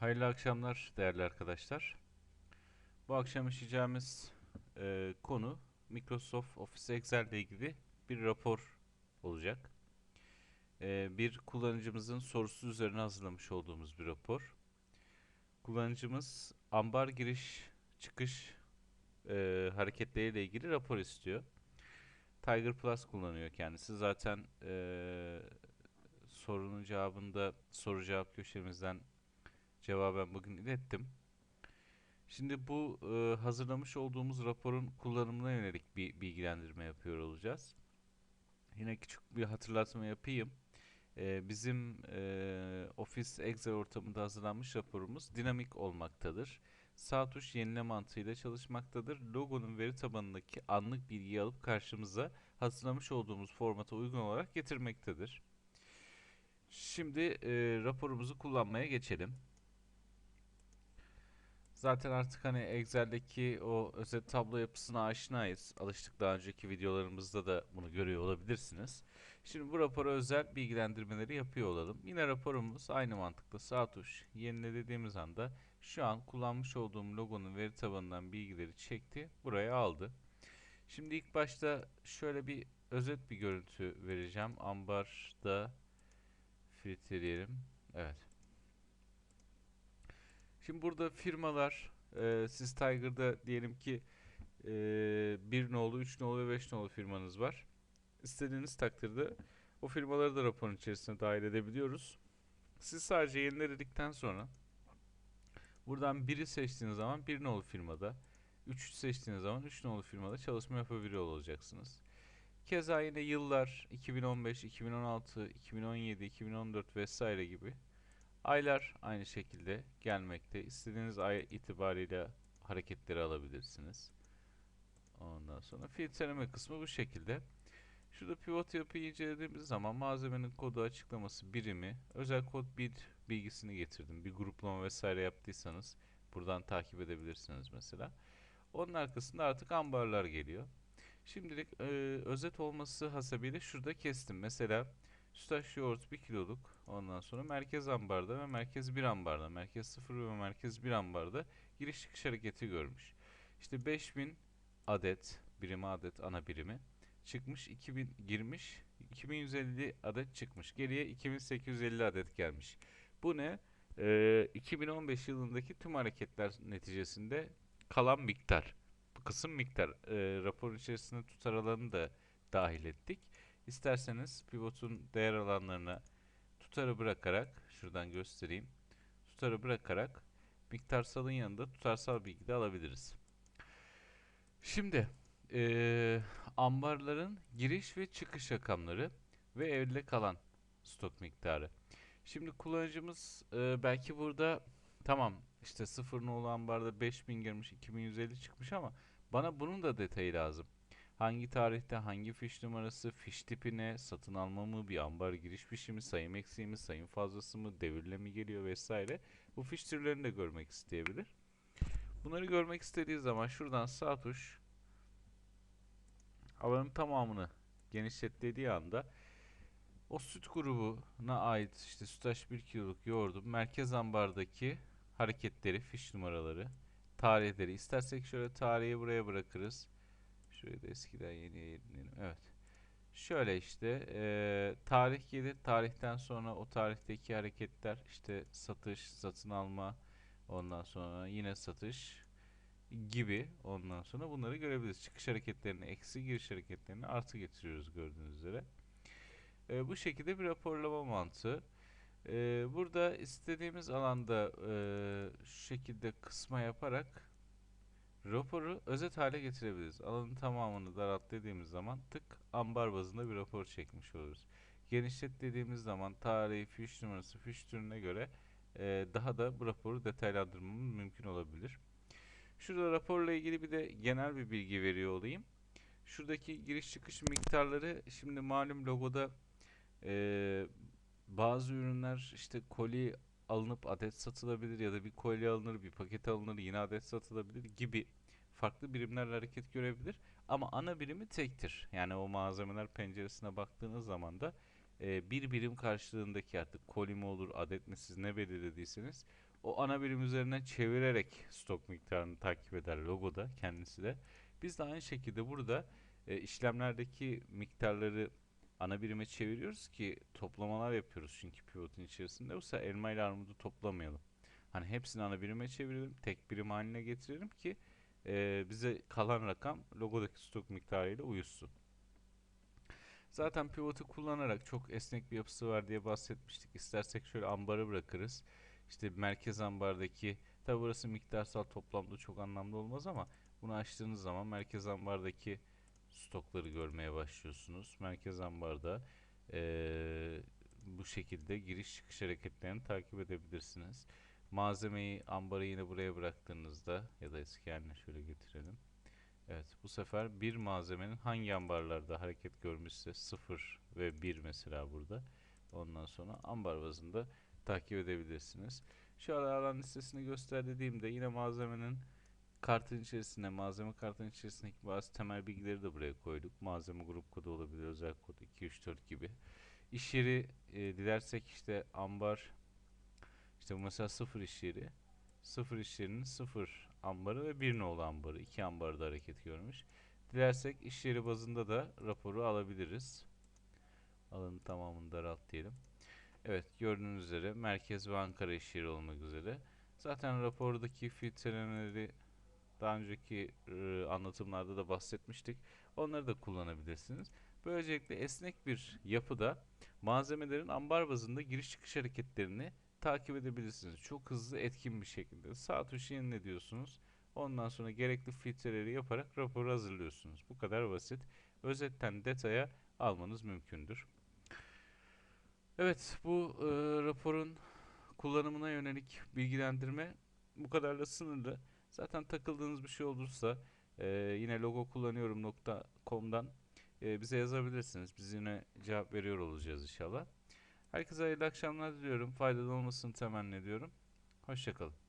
Hayırlı akşamlar değerli arkadaşlar. Bu akşam işleyeceğimiz e, konu Microsoft Office Excel ile ilgili bir rapor olacak. E, bir kullanıcımızın sorusu üzerine hazırlamış olduğumuz bir rapor. Kullanıcımız ambar giriş çıkış e, hareketleriyle ilgili rapor istiyor. Tiger Plus kullanıyor kendisi. Zaten e, sorunun cevabında soru cevap köşemizden cevaben bugün ilettim. Şimdi bu e, hazırlamış olduğumuz raporun kullanımına yönelik bir bilgilendirme yapıyor olacağız. Yine küçük bir hatırlatma yapayım. E, bizim e, Office Excel ortamında hazırlanmış raporumuz dinamik olmaktadır. Sağ tuş yenile mantığıyla çalışmaktadır. Logonun veri tabanındaki anlık bilgiyi alıp karşımıza hazırlamış olduğumuz formata uygun olarak getirmektedir. Şimdi e, raporumuzu kullanmaya geçelim. Zaten artık hani Excel'deki o özet tablo yapısına aşinayız. Alıştık daha önceki videolarımızda da bunu görüyor olabilirsiniz. Şimdi bu rapora özel bilgilendirmeleri yapıyor olalım. Yine raporumuz aynı mantıkla sağ tuş yenile dediğimiz anda şu an kullanmış olduğum logonun veri tabanından bilgileri çekti. Buraya aldı. Şimdi ilk başta şöyle bir özet bir görüntü vereceğim. Ambarda filtreleyelim. Evet. Şimdi burada firmalar, e, siz Tiger'da diyelim ki e, 1 nolu, 3 nolu ve 5 nolu firmanız var. İstediğiniz takdirde o firmaları da raporun içerisine dahil edebiliyoruz. Siz sadece yenile dedikten sonra buradan biri seçtiğiniz zaman 1 nolu firmada, 3 seçtiğiniz zaman 3 nolu firmada çalışma yapabiliyor olacaksınız. Keza yine yıllar 2015, 2016, 2017, 2014 vesaire gibi Aylar aynı şekilde gelmekte. İstediğiniz ay itibariyle hareketleri alabilirsiniz. Ondan sonra filtreleme kısmı bu şekilde. Şurada pivot yapıyı incelediğimiz zaman malzemenin kodu açıklaması birimi, özel kod 1 bilgisini getirdim. Bir gruplama vesaire yaptıysanız buradan takip edebilirsiniz mesela. Onun arkasında artık ambarlar geliyor. Şimdilik e, özet olması hasebiyle şurada kestim. Mesela Sütaş yoğurt 1 kiloluk. Ondan sonra merkez ambarda ve merkez 1 ambarda, merkez 0 ve merkez 1 ambarda giriş çıkış hareketi görmüş. İşte 5000 adet, birimi adet ana birimi çıkmış, 2000 girmiş, 2150 adet çıkmış. Geriye 2850 adet gelmiş. Bu ne? Ee, 2015 yılındaki tüm hareketler neticesinde kalan miktar. Bu kısım miktar. Ee, raporun içerisinde tutar alanı da dahil ettik. İsterseniz pivotun değer alanlarına tutarı bırakarak şuradan göstereyim. Tutarı bırakarak miktarsalın yanında tutarsal bilgi de alabiliriz. Şimdi ee, ambarların giriş ve çıkış rakamları ve elde kalan stok miktarı. Şimdi kullanıcımız e, belki burada tamam işte sıfır nolu ambarda 5000 girmiş 2150 çıkmış ama bana bunun da detayı lazım. Hangi tarihte hangi fiş numarası, fiş tipi ne, satın alma mı, bir ambar giriş fişi mi, sayım eksiği mi, sayım fazlası mı, devirle mi geliyor vesaire. Bu fiş türlerini de görmek isteyebilir. Bunları görmek istediği zaman şuradan sağ tuş alanın tamamını genişletlediği anda o süt grubuna ait işte sütaş 1 kiloluk yoğurdun merkez ambardaki hareketleri, fiş numaraları, tarihleri istersek şöyle tarihi buraya bırakırız. Şurayı da eskiden yeni yayınlayalım. Evet. Şöyle işte e, tarih gelir. Tarihten sonra o tarihteki hareketler işte satış, satın alma ondan sonra yine satış gibi ondan sonra bunları görebiliriz. Çıkış hareketlerini eksi, giriş hareketlerini artı getiriyoruz gördüğünüz üzere. E, bu şekilde bir raporlama mantığı. E, burada istediğimiz alanda e, şu şekilde kısma yaparak Raporu özet hale getirebiliriz. Alanın tamamını daralt dediğimiz zaman tık ambar bazında bir rapor çekmiş oluruz. Genişlet dediğimiz zaman tarihi, fiş numarası, fiş türüne göre e, daha da bu raporu detaylandırmamız mümkün olabilir. Şurada raporla ilgili bir de genel bir bilgi veriyor olayım. Şuradaki giriş çıkış miktarları şimdi malum logoda e, bazı ürünler işte koli alınıp adet satılabilir ya da bir kolye alınır bir paket alınır yine adet satılabilir gibi farklı birimlerle hareket görebilir. Ama ana birimi tektir. Yani o malzemeler penceresine baktığınız zaman da e, bir birim karşılığındaki artık koli mi olur, adet mi siz ne belirlediyseniz o ana birim üzerinden çevirerek stok miktarını takip eder logoda kendisi de. Biz de aynı şekilde burada e, işlemlerdeki miktarları ana birime çeviriyoruz ki toplamalar yapıyoruz çünkü pivotun içerisinde. Yoksa elma ile armudu toplamayalım. Hani hepsini ana birime çevirelim, tek birim haline getirelim ki e, bize kalan rakam logodaki stok miktarıyla uyuşsun. Zaten pivotu kullanarak çok esnek bir yapısı var diye bahsetmiştik. İstersek şöyle ambarı bırakırız. İşte merkez ambardaki, tabi burası miktarsal toplamda çok anlamlı olmaz ama bunu açtığınız zaman merkez ambardaki stokları görmeye başlıyorsunuz. Merkez ambarda eee, bu şekilde giriş çıkış hareketlerini takip edebilirsiniz. Malzemeyi ambara yine buraya bıraktığınızda ya da eski haline şöyle getirelim. Evet, bu sefer bir malzemenin hangi ambarlarda hareket görmüşse 0 ve 1 mesela burada. Ondan sonra ambar bazında takip edebilirsiniz. Şu alan listesini göster dediğimde yine malzemenin kartın içerisinde, malzeme kartın içerisindeki bazı temel bilgileri de buraya koyduk. Malzeme grup kodu olabilir, özel kod 2, 3, 4 gibi. İş yeri e, dilersek işte ambar, işte mesela 0 iş yeri. 0 iş yerinin 0 ambarı ve 1 nolu ambarı. iki ambarda hareket görmüş. Dilersek iş yeri bazında da raporu alabiliriz. Alanın tamamını daralt diyelim. Evet gördüğünüz üzere merkez ve Ankara iş yeri olmak üzere. Zaten rapordaki filtrelemeleri daha önceki e, anlatımlarda da bahsetmiştik. Onları da kullanabilirsiniz. Böylelikle esnek bir yapıda malzemelerin ambar bazında giriş çıkış hareketlerini takip edebilirsiniz. Çok hızlı etkin bir şekilde. Sağ tuşu yenile diyorsunuz. Ondan sonra gerekli filtreleri yaparak raporu hazırlıyorsunuz. Bu kadar basit. Özetten detaya almanız mümkündür. Evet, bu e, raporun kullanımına yönelik bilgilendirme bu kadarla sınırlı. Zaten takıldığınız bir şey olursa e, yine logo kullanıyorum.com'dan e, bize yazabilirsiniz. Biz yine cevap veriyor olacağız inşallah. Herkese hayırlı akşamlar diliyorum. Faydalı olmasını temenni ediyorum. Hoşçakalın.